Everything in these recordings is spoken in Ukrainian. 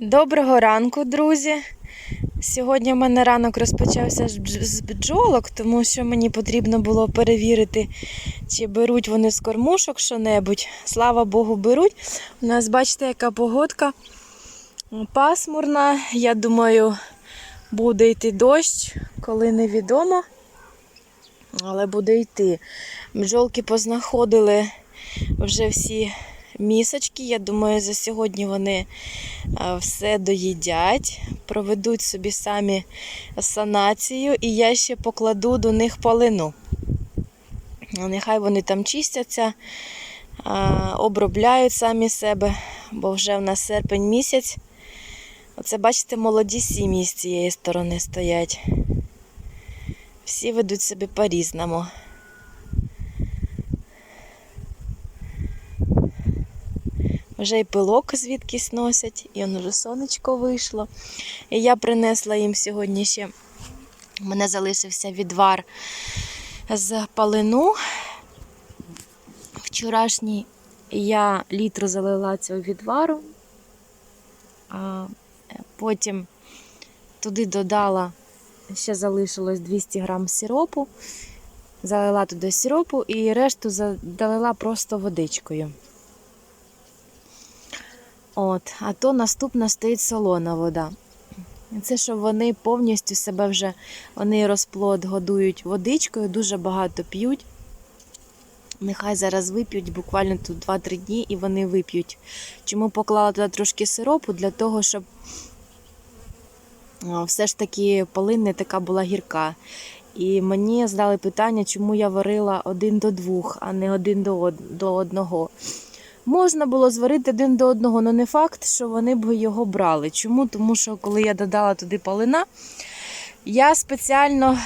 Доброго ранку, друзі. Сьогодні в мене ранок розпочався з бджолок, тому що мені потрібно було перевірити, чи беруть вони з кормушок що-небудь. Слава Богу, беруть. У нас, бачите, яка погодка пасмурна. Я думаю, буде йти дощ, коли невідомо. Але буде йти. Бджолки познаходили вже всі місочки. Я думаю, за сьогодні вони все доїдять, проведуть собі самі санацію, і я ще покладу до них полину. Нехай вони там чистяться, обробляють самі себе, бо вже в нас серпень місяць. Оце, бачите, молоді сім'ї з цієї сторони стоять. Всі ведуть себе по-різному. Вже і пилок звідкись носять, і он вже сонечко вийшло. І я принесла їм сьогодні ще. У мене залишився відвар з палину. Вчорашній я літру залила цього відвару, а потім туди додала, ще залишилось 200 грам сиропу, залила туди сиропу і решту залила просто водичкою. От, а то наступна стоїть солона вода. Це щоб вони повністю себе вже вони розплод годують водичкою, дуже багато п'ють. Нехай зараз вип'ють буквально тут 2-3 дні і вони вип'ють. Чому поклала туди трошки сиропу? Для того, щоб все ж таки полин не така була гірка. І мені задали питання, чому я варила один до двох, а не один до од- до одного. Можна було зварити один до одного, але не факт, що вони б його брали. Чому? Тому що коли я додала туди полина, я спеціально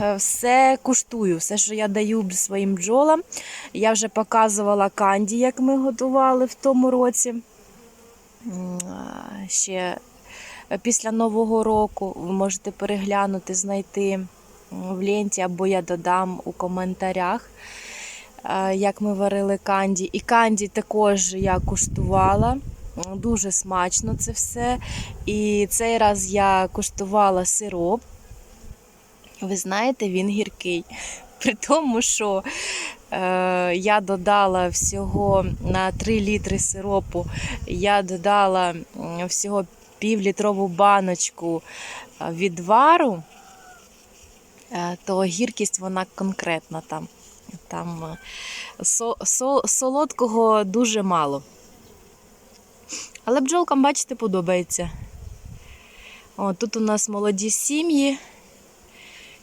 е, все куштую, все, що я даю своїм бджолам. Я вже показувала канді, як ми готували в тому році. Ще після Нового року ви можете переглянути, знайти в ленті, або я додам у коментарях е, як ми варили канді. І канді також я куштувала. Дуже смачно це все. І цей раз я куштувала сироп. Ви знаєте, він гіркий. При тому, що е, я додала всього на 3 літри сиропу, я додала всього півлітрову баночку е, відвару, е, то гіркість вона конкретна там. Там е, со, со, солодкого дуже мало. Але бджолкам, бачите, подобається. О, тут у нас молоді сім'ї,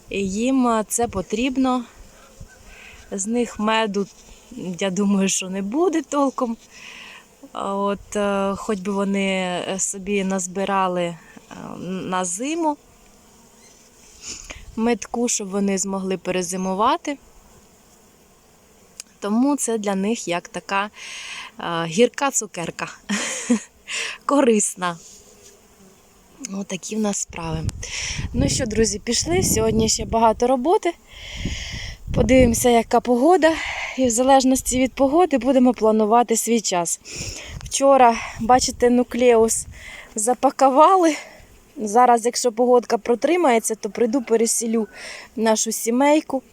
і їм е, це потрібно. З них меду, я думаю, що не буде толком. От, е, хоч би вони собі назбирали на зиму метку, щоб вони змогли перезимувати. Тому це для них як така е, гірка цукерка. Корисна. Отакі в нас справи. Ну що, друзі, пішли. Сьогодні ще багато роботи. Подивимося, яка погода. І в залежності від погоди будемо планувати свій час. Вчора, бачите, нуклеус запакували. Зараз, якщо погодка протримається, то прийду пересілю нашу сімейку.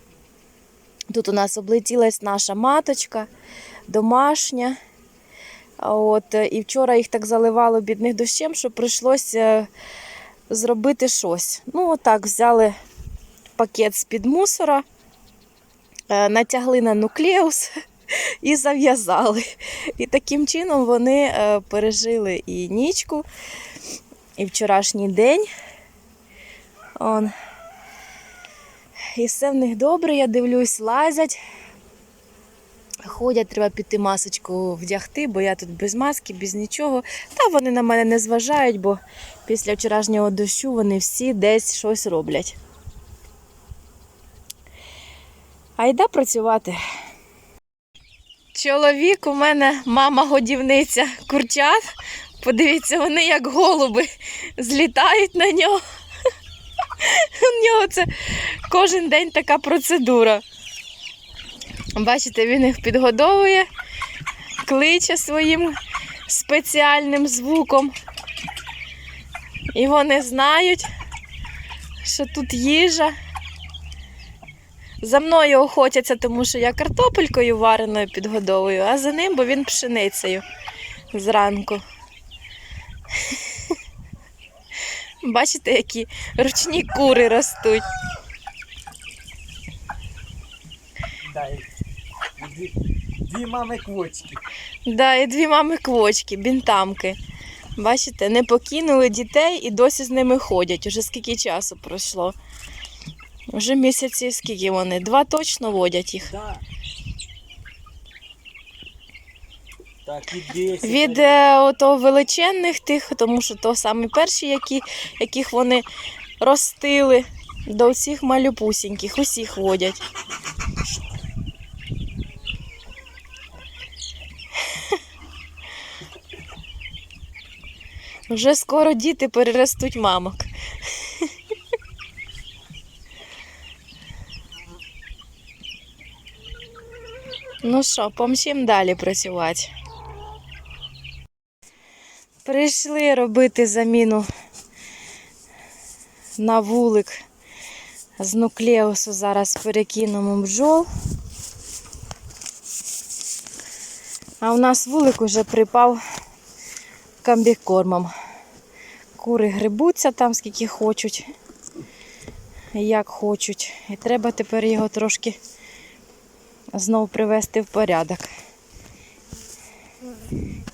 Тут у нас облетілась наша маточка, домашня. От, е, і вчора їх так заливало бідних дощем, що прийшлося зробити щось. Ну, отак, взяли пакет з-під мусора, е, натягли на нуклеус і зав'язали. І таким чином вони е, пережили і нічку, і вчорашній день. Он. І все в них добре, я дивлюсь, лазять. Ходять, треба піти масочку вдягти, бо я тут без маски, без нічого. Та вони на мене не зважають, бо після вчорашнього дощу вони всі десь щось роблять. А йде працювати. Чоловік у мене мама годівниця курчат. Подивіться, вони як голуби злітають на нього. У нього це кожен день така процедура. Бачите, він їх підгодовує, кличе своїм спеціальним звуком. І вони знають, що тут їжа. За мною охотяться, тому що я картопелькою вареною підгодовую, а за ним, бо він пшеницею зранку. Бачите, які ручні кури ростуть. Дві, дві мами квочки. Да, і дві мами квочки, бінтамки. Бачите, не покинули дітей і досі з ними ходять. Уже скільки часу пройшло. Вже місяці, скільки вони? Два точно водять їх. Да. Так, і 10. Від е, ото величезних тих, тому що то самі перші, які, яких вони ростили, до всіх малюпусіньких, усіх водять. Вже скоро діти переростуть мамок. Ну що, помчим далі працювати. Прийшли робити заміну на вулик з нуклеусу. Зараз перекинемо бджол. А у нас вулик уже припав комбікормом. Кури грибуться там скільки хочуть, як хочуть. І треба тепер його трошки знову привести в порядок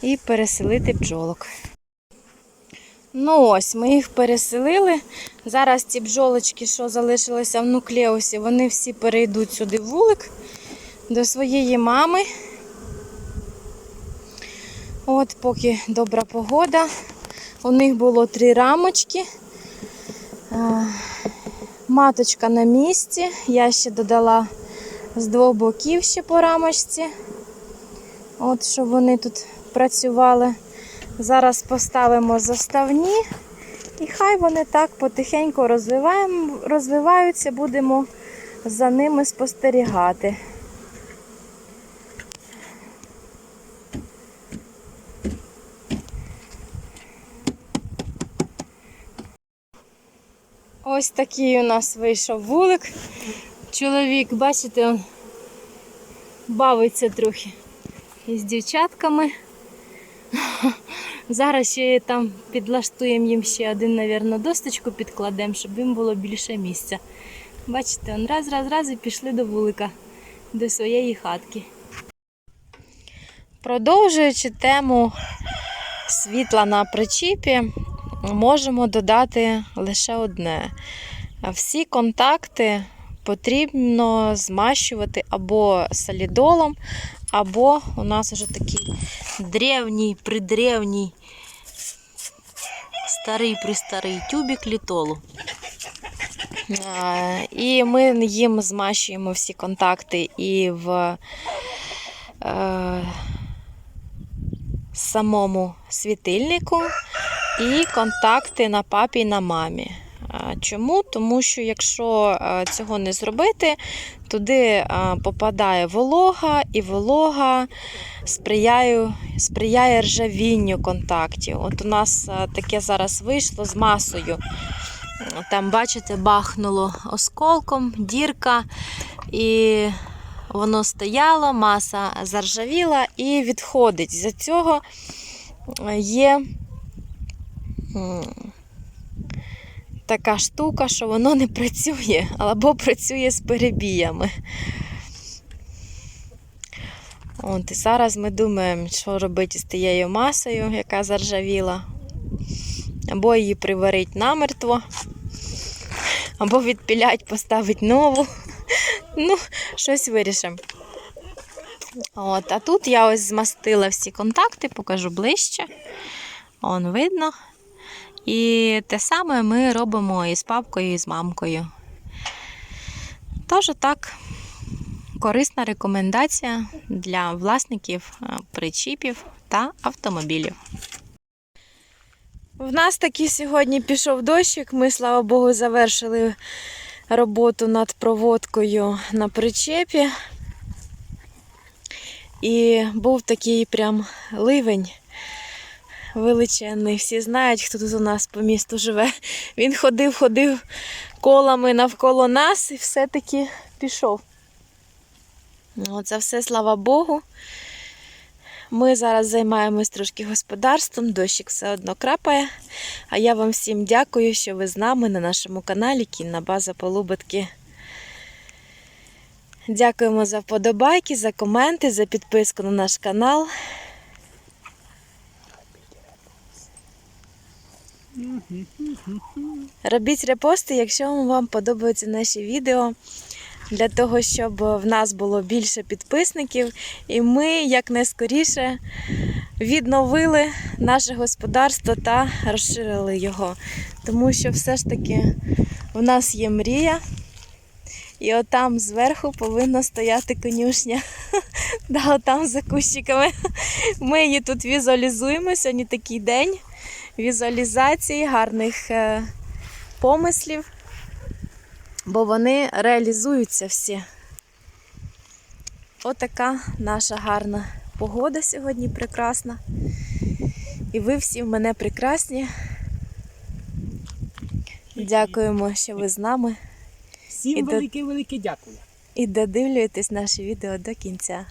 і переселити бджолок. Ну ось, ми їх переселили. Зараз ці бджолочки, що залишилися в нуклеусі, вони всі перейдуть сюди в вулик до своєї мами. От поки добра погода. У них було три рамочки. Е, Маточка на місці. Я ще додала з двох боків ще по рамочці. От, щоб вони тут працювали. Зараз поставимо заставні. І хай вони так потихеньку розвиваються, будемо за ними спостерігати. Ось такий у нас вийшов вулик. Чоловік, бачите, бавиться трохи із дівчатками. Зараз ще там підлаштуємо їм ще один, мабуть, досточку підкладемо, щоб їм було більше місця. Бачите, он раз, раз, раз і пішли до вулика, до своєї хатки. Продовжуючи тему світла на причіпі, можемо додати лише одне. Всі контакти потрібно змащувати або солідолом, або у нас вже такий древній, придревній, старий пристарий тюбик літолу. І ми їм змащуємо всі контакти і в е, самому світильнику, і контакти на папі і на мамі. Чому? Тому що якщо е, цього не зробити, туди е, попадає волога, і волога сприяє, сприяє ржавінню контактів. От у нас е, таке зараз вийшло з масою. Там, бачите, бахнуло осколком, дірка, і воно стояло, маса заржавіла і відходить. За цього є така штука, що воно не працює або працює з перебіями. От, і зараз ми думаємо, що робити з тією масою, яка заржавіла. Або її приварить намертво, або відпілять, поставить нову. Ну, щось вирішимо. От, а тут я ось змастила всі контакти, покажу ближче. Он видно. І те саме ми робимо і з папкою, і з мамкою. Тож так, корисна рекомендація для власників е, причіпів та автомобілів. В нас таки сьогодні пішов дощик. Ми, слава Богу, завершили роботу над проводкою на причепі. І був такий прям ливень. Величезний. Всі знають, хто тут у нас по місту живе. Він ходив, ходив колами навколо нас і все-таки пішов. Ну, Це все слава Богу. Ми зараз займаємось трошки господарством, дощик все одно крапає. А я вам всім дякую, що ви з нами на нашому каналі Кінна База Полубитки. Дякуємо за вподобайки, за коменти, за підписку на наш канал. Робіть репости, якщо вам подобаються наші відео, для того, щоб в нас було більше підписників, і ми якнайскоріше відновили наше господарство та розширили його. Тому що все ж таки в нас є мрія, і отам зверху повинна стояти конюшня. Да, отам за кущиками. Ми її тут візуалізуємо. Сьогодні такий день візуалізації, гарних е, помислів, бо вони реалізуються всі. Отака наша гарна погода сьогодні прекрасна. І ви всі в мене прекрасні. Дякуємо, що ви з нами Всім велике-велике дякую. і додивлюєтесь наші відео до кінця.